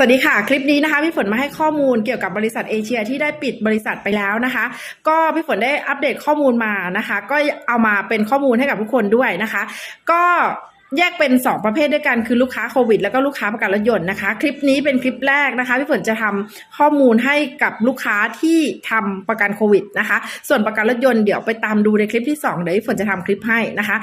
สวัสดีค่ะ คลิปนี้นะคะพี่ฝนมาให้ข้อมูลเกี่ยวกับบริษัทเอเชียที่ได้ปิดบริษัทไปแล้วนะคะ ก็พี่ฝนได้อัปเดตข้อมูลมานะคะ ก็เอามาเป็นข้อมูลให้กับทุกคนด้วยนะคะ ก็ แยกเป็น 2 ประเภทด้วยกันคือลูกค้าโควิด แล้วก็ลูกค้าประกันรถยนต์นะคะ คลิปนี้เป็นคลิปแรกนะคะพี่ฝนจะทำข้อมูลให้กับลูกค้าที่ทำประกันโควิดนะคะ ส่วนประกันรถยนต์เดี๋ยวไปตามดูในคลิปที่2เดี๋ยวพี่ฝนจะทำคลิปให้นะคะ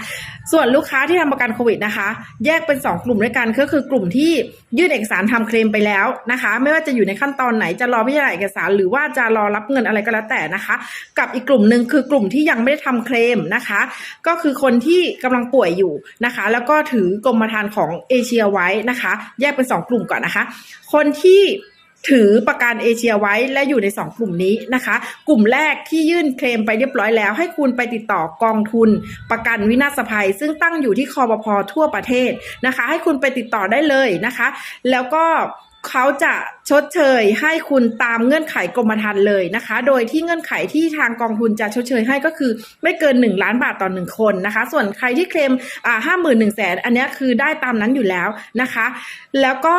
ส่วนลูกค้าที่ทำประกันโควิดนะคะ แยกเป็น 2 กลุ่มด้วยกันก็คือกลุ่มที่ยื่นเอกสารทำเคลมไปแล้วนะคะ ไม่ว่าจะอยู่ในขั้นตอนไหนจะรอพิจารณาเอกสารหรือว่าจะรอรับเงินอะไรก็แล้วแต่นะคะ กับอีกกลุ่มหนึ่งคือกลุ่มที่ยังไม่ได้ทำเคลมนะคะ ก็คือคนที่กำลังป่วยอยู่นะคะ แล้วก็็ถือกรมธรรม์ของเอเชียไว้นะคะ แยกเป็น 2 กลุ่มก่อนนะคะ คนที่ถือประกันเอเชียไว้และอยู่ใน 2 กลุ่มนี้นะคะ กลุ่มแรกที่ยื่นเคลมไปเรียบร้อยแล้ว ให้คุณไปติดต่อกองทุน ประกันวินาศภัย ซึ่งตั้งอยู่ที่คอปพทั่วประเทศนะคะ ให้คุณไปติดต่อได้เลยนะคะ แล้วก็ เขาจะชดเชยให้คุณตามเงื่อนไขกรมธรรม์เลยนะคะ โดยที่เงื่อนไขที่ทางกองทุนจะชดเชยให้ก็คือไม่เกิน 1 ล้านบาทต่อหนึ่งคนนะคะ ส่วนใครที่เคลมอ่าห้าหมื่นหนึ่งแสนอันนี้คือได้ตามนั้นอยู่แล้วนะคะ แล้วก็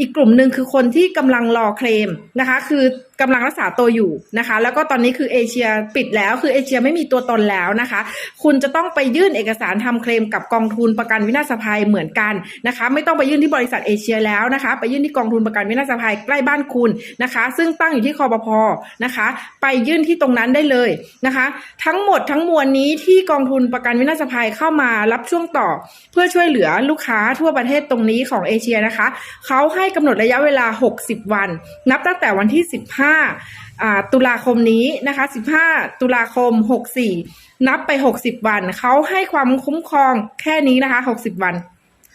อีกกลุ่มหนึ่งคือคนที่กำลังรอเคลมนะคะ คือกำลังรักษาตัวอยู่นะคะ แล้วก็ตอนนี้คือเอเชียปิดแล้วคือเอเชียไม่มีตัวตนแล้วนะคะ คุณจะต้องไปยื่นเอกสารทำเคลมกับกองทุนประกันวินาศภัยเหมือนกันนะคะ ไม่ต้องไปยื่นที่บริษัทเอเชียแล้วนะคะ ไปยื่นที่กองทุนประกันวินาศภัยใกล้บ้านคุณนะคะ ซึ่งตั้งอยู่ที่คอปพนะคะ ไปยื่นที่ตรงนั้นได้เลยนะคะ ทั้งหมดทั้งมวลนี้ที่กองทุนประกันวินาศภัยเข้ามารับช่วงต่อ เพื่อช่วยเหลือลูกค้าทั่วประเทศตรงนี้ของเอเชียนะคะเขาให้กำหนดระยะเวลา 60 วัน นับตั้งแต่วันที่ 15 ตุลาคมนี้นะคะ 15 ตุลาคม 64 นับไป 60 วัน เขาให้ความคุ้มครองแค่นี้นะคะ 60 วัน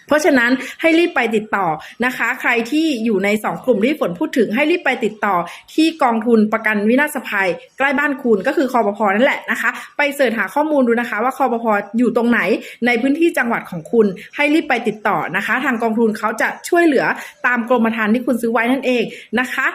เพราะฉะนั้นให้รีบไปติดต่อนะคะ ใครที่อยู่ใน 2 กลุ่มที่ฝนพูดถึงให้รีบไปติดต่อที่กองทุนประกันวินาศภัย ใกล้บ้านคุณก็คือคอปพนั่นแหละนะคะ ไปเสิร์ชหาข้อมูลดูนะคะ ว่าคอปพอยู่ตรงไหนในพื้นที่จังหวัดของคุณ ให้รีบไปติดต่อนะคะ ทางกองทุนเขาจะช่วยเหลือตามกรมธรรม์ที่คุณซื้อไว้นั่นเองนะคะ